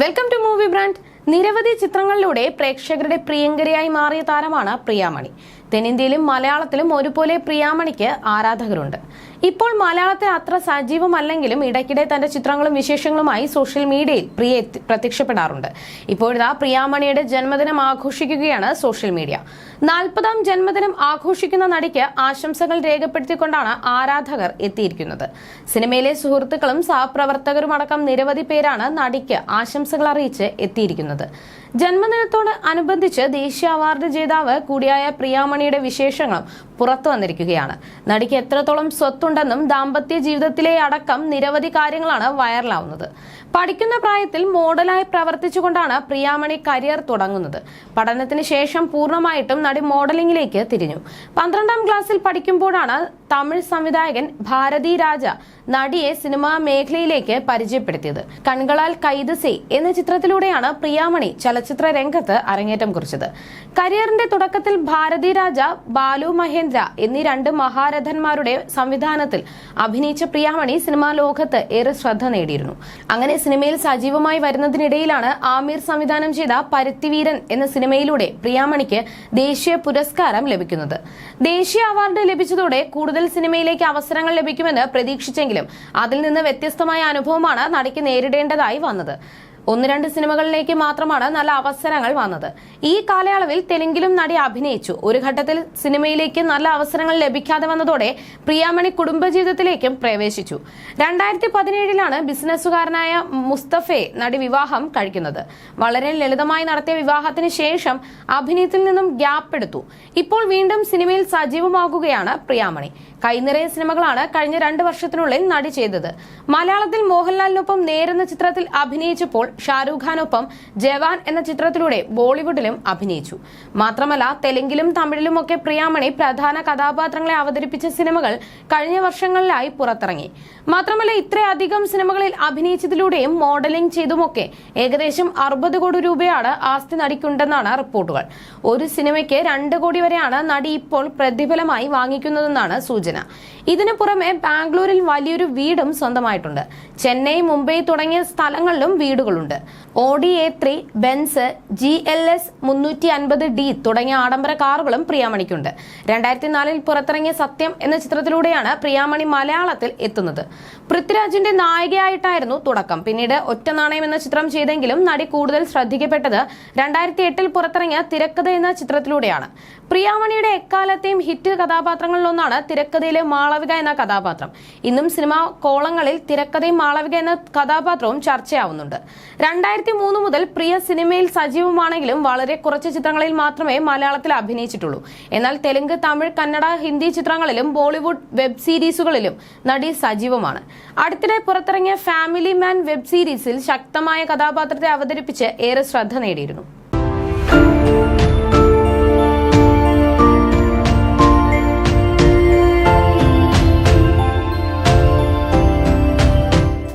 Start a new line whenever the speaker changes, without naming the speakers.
Welcome to movie brand നിരവധി ചിത്രങ്ങളിലൂടെ പ്രേക്ഷകരുടെ പ്രിയങ്കരിയായി മാറിയ താരമാണ് പ്രിയാമണി. തെന്നിന്ത്യയിലും മലയാളത്തിലും ഒരുപോലെ പ്രിയാമണിക്ക് ആരാധകരുണ്ട്. ഇപ്പോൾ മലയാളത്തിൽ അത്ര സജീവമല്ലെങ്കിലും ഇടയ്ക്കിടെ തന്റെ ചിത്രങ്ങളും വിശേഷങ്ങളുമായി സോഷ്യൽ മീഡിയയിൽ പ്രിയ പ്രത്യക്ഷപ്പെടാറുണ്ട്. ഇപ്പോഴിതാ പ്രിയാമണിയുടെ ജന്മദിനം ആഘോഷിക്കുകയാണ് സോഷ്യൽ മീഡിയ. നാൽപ്പതാം ജന്മദിനം ആഘോഷിക്കുന്ന നടിക്ക് ആശംസകൾ രേഖപ്പെടുത്തിക്കൊണ്ടാണ് ആരാധകർ എത്തിയിരിക്കുന്നത്. സിനിമയിലെ സുഹൃത്തുക്കളും സഹപ്രവർത്തകരുമടക്കം നിരവധി പേരാണ് നടിക്ക് ആശംസകൾ അറിയിച്ച് എത്തിയിരിക്കുന്നത്. ജന്മദിനത്തോട് അനുബന്ധിച്ച് ദേശീയ അവാർഡ് ജേതാവ് കൂടിയായ പ്രിയാമണിയുടെ വിശേഷങ്ങളും പുറത്തു വന്നിരിക്കുകയാണ്. നടിക്ക് എത്രത്തോളം സ്വത്തുണ്ടെന്നും ദാമ്പത്യ ജീവിതത്തിലെ അടക്കം നിരവധി കാര്യങ്ങളാണ് വൈറലാവുന്നത്. പഠിക്കുന്ന പ്രായത്തിൽ മോഡലായി പ്രവർത്തിച്ചുകൊണ്ടാണ് പ്രിയാമണി കരിയർ തുടങ്ങുന്നത്. പഠനത്തിന് ശേഷം പൂർണമായിട്ടും നടി മോഡലിംഗിലേക്ക് തിരിഞ്ഞു. പന്ത്രണ്ടാം ക്ലാസ്സിൽ പഠിക്കുമ്പോഴാണ് തമിഴ് സംവിധായകൻ ഭാരതി രാജ നടിയെ സിനിമാ മേഖലയിലേക്ക് പരിചയപ്പെടുത്തിയത്. കൺകളാൽ കൈതസേ എന്ന ചിത്രത്തിലൂടെയാണ് പ്രിയാമണി ചലച്ചിത്ര രംഗത്ത് അരങ്ങേറ്റം കുറിച്ചത്. കരിയറിന്റെ തുടക്കത്തിൽ ഭാരതി രാജ ബാലു മഹേന്ദ്ര എന്നീ രണ്ട് മഹാരഥന്മാരുടെ സംവിധാനത്തിൽ അഭിനയിച്ച പ്രിയാമണി സിനിമാ ലോകത്ത് ഏറെ ശ്രദ്ധ നേടിയിരുന്നു. അങ്ങനെ സിനിമയിൽ സജീവമായി വരുന്നതിനിടയിലാണ് ആമീർ സംവിധാനം ചെയ്ത പരുത്തിവീരൻ എന്ന സിനിമയിലൂടെ പ്രിയാമണിക്ക് ദേശീയ പുരസ്കാരം ലഭിക്കുന്നത്. ദേശീയ അവാർഡ് ലഭിച്ചതോടെ കൂടുതൽ സിനിമയിലേക്ക് അവസരങ്ങൾ ലഭിക്കുമെന്ന് പ്രതീക്ഷിച്ചെങ്കിലും അതിൽ നിന്ന് വ്യത്യസ്തമായ അനുഭവമാണ് നടിക്ക് നേരിടേണ്ടതായി വന്നത്. ഒന്ന് രണ്ട് സിനിമകളിലേക്ക് മാത്രമാണ് നല്ല അവസരങ്ങൾ വന്നത്. ഈ കാലയളവിൽ തെലുങ്കിലും നടി അഭിനയിച്ചു. ഒരു ഘട്ടത്തിൽ സിനിമയിലേക്ക് നല്ല അവസരങ്ങൾ ലഭിക്കാതെ വന്നതോടെ പ്രിയാമണി കുടുംബജീവിതത്തിലേക്കും പ്രവേശിച്ചു. രണ്ടായിരത്തി പതിനേഴിലാണ് ബിസിനസ്സുകാരനായ മുസ്തഫയെ നടി വിവാഹം കഴിക്കുന്നത്. വളരെ ലളിതമായി നടത്തിയ വിവാഹത്തിന് ശേഷം അഭിനയത്തിൽ നിന്നും ഗ്യാപ്പ് എടുത്തു. ഇപ്പോൾ വീണ്ടും സിനിമയിൽ സജീവമാകുകയാണ് പ്രിയാമണി. കൈനിറയ സിനിമകളാണ് കഴിഞ്ഞ രണ്ട് വർഷത്തിനുള്ളിൽ നടി ചെയ്തത്. മലയാളത്തിൽ മോഹൻലാലിനൊപ്പം നേരുന്ന ചിത്രത്തിൽ അഭിനയിച്ചപ്പോൾ ഷാരൂഖ് ഖാനൊപ്പം ജവാൻ എന്ന ചിത്രത്തിലൂടെ ബോളിവുഡിലും അഭിനയിച്ചു. മാത്രമല്ല തെലുങ്കിലും തമിഴിലുമൊക്കെ പ്രിയാമണി പ്രധാന കഥാപാത്രങ്ങളെ അവതരിപ്പിച്ച സിനിമകൾ കഴിഞ്ഞ വർഷങ്ങളിലായി പുറത്തിറങ്ങി. മാത്രമല്ല ഇത്രയധികം സിനിമകളിൽ അഭിനയിച്ചതിലൂടെയും മോഡലിംഗ് ചെയ്തുമൊക്കെ ഏകദേശം അറുപത് കോടി രൂപയാണ് ആസ്തി നടിക്കുണ്ടെന്നാണ് റിപ്പോർട്ടുകൾ. ഒരു സിനിമയ്ക്ക് രണ്ട് കോടി വരെയാണ് നടി ഇപ്പോൾ പ്രതിഫലമായി വാങ്ങിക്കുന്നതെന്നാണ് സൂചന. ഇതിനു പുറമെ ബാംഗ്ലൂരിൽ വലിയൊരു വീടും സ്വന്തമായിട്ടുണ്ട്. ചെന്നൈ മുംബൈ തുടങ്ങിയ സ്ഥലങ്ങളിലും വീടുകളുണ്ട്. Audi A three Benz G L S മുന്നൂറ്റി അൻപത് ഡി തുടങ്ങിയ ആഡംബര കാറുകളും പ്രിയാമണിക്കുണ്ട്. രണ്ടായിരത്തി നാലിൽ പുറത്തിറങ്ങിയ സത്യം എന്ന ചിത്രത്തിലൂടെയാണ് പ്രിയാമണി മലയാളത്തിൽ എത്തുന്നത്. പൃഥ്വിരാജിന്റെ നായികയായിട്ടായിരുന്നു തുടക്കം. പിന്നീട് ഒറ്റ നാണയം എന്ന ചിത്രം ചെയ്തെങ്കിലും നടി കൂടുതൽ ശ്രദ്ധിക്കപ്പെട്ടത് രണ്ടായിരത്തി എട്ടിൽ പുറത്തിറങ്ങിയ തിരക്കഥ എന്ന ചിത്രത്തിലൂടെയാണ്. പ്രിയാമണിയുടെ എക്കാലത്തെയും ഹിറ്റ് കഥാപാത്രങ്ങളിലൊന്നാണ് തിരക്കഥയിലെ മാളവിക എന്ന കഥാപാത്രം. ഇന്നും സിനിമാ കോളങ്ങളിൽ തിരക്കഥയും മാളവിക എന്ന കഥാപാത്രവും ചർച്ചയാവുന്നുണ്ട്. രണ്ടായിരത്തി മൂന്ന് മുതൽ പ്രിയ സിനിമയിൽ സജീവമാണെങ്കിലും വളരെ കുറച്ച് ചിത്രങ്ങളിൽ മാത്രമേ മലയാളത്തിൽ അഭിനയിച്ചിട്ടുള്ളൂ. എന്നാൽ തെലുങ്ക് തമിഴ് കന്നഡ ഹിന്ദി ചിത്രങ്ങളിലും ബോളിവുഡ് വെബ് സീരീസുകളിലും നടി സജീവമാണ്. അടുത്തിടെ പുറത്തിറങ്ങിയ ഫാമിലി മാൻ വെബ് സീരീസിൽ ശക്തമായ കഥാപാത്രത്തെ അവതരിപ്പിച്ച് ഏറെ ശ്രദ്ധ നേടിയിരുന്നു.